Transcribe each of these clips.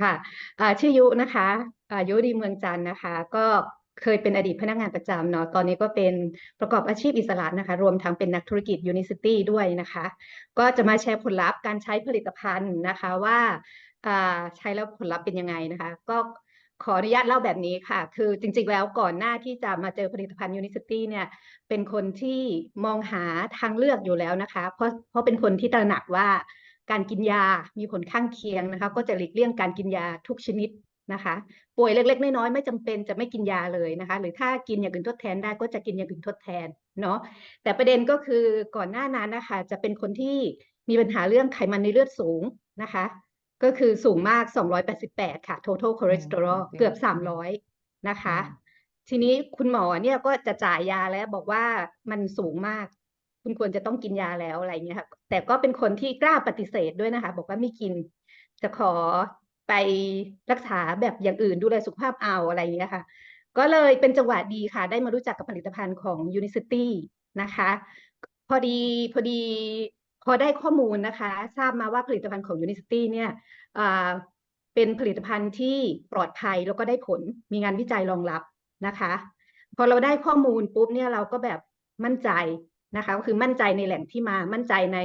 ค่ะชื่อยุนะคะยุดีเมืองจันทร์นะคะ ก็เคยเป็นอดีตพนักงานประจำเนาะตอนนี้ก็เป็นประกอบอาชีพอิสระนะคะ รวมทั้งเป็นนักธุรกิจ Unicity ด้วยนะคะ ก็จะมาแชร์ผลลัพธ์การใช้ผลิตภัณฑ์นะคะว่าใช้แล้วผลลัพธ์เป็นยังไงนะคะ ก็ขออนุญาตเล่าแบบนี้ค่ะ คือจริงๆแล้วก่อนหน้าที่จะมาเจอผลิตภัณฑ์ Unicity เนี่ย เป็นคนที่มองหาทางเลือกอยู่แล้วนะคะ เพราะเพราะเป็นคนที่ตระหนักว่า การกินยา มีผลข้างเคียงนะคะ ก็จะหลีกเลี่ยงการกินยาทุกชนิดนะคะ ป่วยเล็ก ๆ น้อยๆไม่จำเป็นจะไม่กินยาเลยนะคะ หรือถ้ากินอย่างอื่นทดแทนได้ก็จะกินอย่างอื่นทดแทนเนาะ แต่ประเด็นก็คือก่อนหน้านั้นนะคะ จะเป็นคนที่มีปัญหาเรื่องไขมันในเลือดสูงนะคะ ก็คือสูงมาก 288 ค่ะ total cholesterol อืมเกือบ 300 นะคะ ทีนี้คุณหมอเนี่ยก็จะจ่ายยาแล้วบอกว่ามันสูงมาก คุณควรจะต้องกินยาแล้วอะไรเงี้ยค่ะแต่ก็เป็นคนที่กล้าปฏิเสธด้วยนะคะ บอกว่าไม่กิน จะขอไปรักษาแบบอย่างอื่นดูแลสุขภาพเอาอะไรเงี้ยค่ะ ก็เลยเป็นจังหวะดีค่ะ ได้มารู้จักกับผลิตภัณฑ์ของ Unicity นะคะ พอดีพอดีพอได้ข้อมูลนะคะ ทราบมาว่าผลิตภัณฑ์ของ Unicity เนี่ยเป็นผลิตภัณฑ์ที่ปลอดภัยแล้วก็ได้ผลมีงานวิจัยรองรับนะคะ พอเราได้ข้อมูลปุ๊บเนี่ยเราก็แบบมั่นใจ นะคะก็คือมั่นใจในแหล่งที่มามั่นใจใน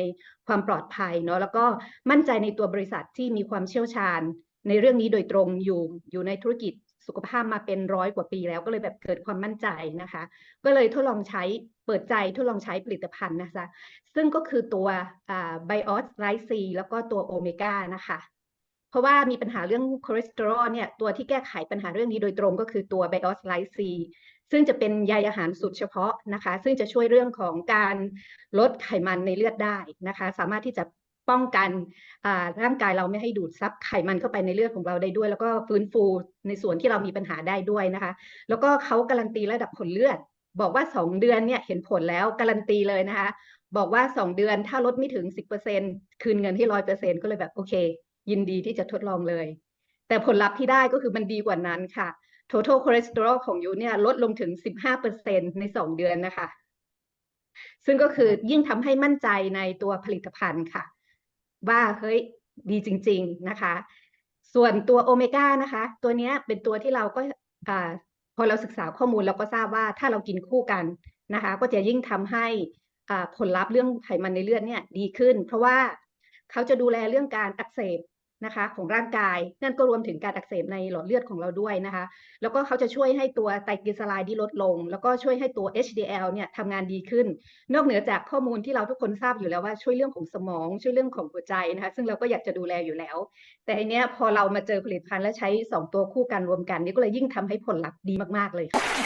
ความปลอดภัยเนาะแล้วก็มั่นใจในตัวบริษัทที่มีความเชี่ยวชาญ ในเรื่องนี้โดยตรงอยู่อยู่ในธุรกิจสุขภาพมาเป็นร้อยกว่าปีแล้วก็เลยแบบเกิดความมั่นใจนะคะ ก็เลยทดลองใช้เปิดใจทดลองใช้ผลิตภัณฑ์นะคะ ซึ่งก็คือตัวอ่า BIOS Light C แล้วก็ตัวโอเมก้านะคะ เพราะว่ามีปัญหาเรื่องคอเลสเตอรอลเนี่ยตัวที่แก้ไขปัญหาเรื่องนี้โดยตรงก็คือตัว BIOS Light C ซึ่ ซึ่งจะเป็นใยอาหารสูตรเฉพาะนะคะ ซึ่งจะช่วยเรื่องของการลดไขมันในเลือดได้นะคะ สามารถที่จะป้องกันร่างกายเราไม่ให้ดูดซับไขมันเข้าไปในเลือดของเราได้ด้วย แล้วก็ฟื้นฟูในส่วนที่เรามีปัญหาได้ด้วยนะคะ แล้วก็เขาการันตีระดับผลเลือด บอกว่า 2 เดือนเนี่ยเห็นผลแล้วการันตีเลยนะคะ บอกว่า 2 เดือนถ้าลดไม่ถึง 10%คืนเงินให้ร้อยเปอร์เซ็นก็เลยแบบโอเค ยินดีที่จะทดลองเลย แต่ผลลัพธ์ที่ได้ก็คือมันดีกว่านั้นค่ะ total cholesterol ของยูเนี่ยลดลงถึง 15%ใน 2 เดือนนะคะ ซึ่งก็คือยิ่งทำให้มั่นใจในตัวผลิตภัณฑ์ค่ะ ว่าเฮ้ยดีจริง ๆนะคะ ส่วนตัวโอเมก้านะคะ ตัวเนี้ยเป็นตัวที่เราก็อ่าพอเราศึกษาข้อมูลเราก็ทราบว่าถ้าเรากินคู่กันนะคะ ก็จะยิ่งทำให้อ่าผลลัพธ์เรื่องไขมันในเลือดเนี่ยดีขึ้น เพราะว่าเขาจะดูแลเรื่องการอักเสบ นะคะของร่างกายนั่นก็รวมถึงการอักเสบในหลอดเลือดของเราด้วยนะคะ แล้วก็เขาจะช่วยให้ตัวไตรกลีเซอไรด์ที่ลดลง แล้วก็ช่วยให้ตัว HDL เนี่ยทำงานดีขึ้น นอกเหนือจากข้อมูลที่เราทุกคนทราบอยู่แล้วว่าช่วยเรื่องของสมองช่วยเรื่องของหัวใจนะคะ ซึ่งเราก็อยากจะดูแลอยู่แล้ว แต่อันเนี้ยพอเรามาเจอผลิตภัณฑ์และใช้ 2 ตัวคู่กันรวมกัน นี่ก็เลยยิ่งทำให้ผลลัพธ์ดีมากๆเลยค่ะ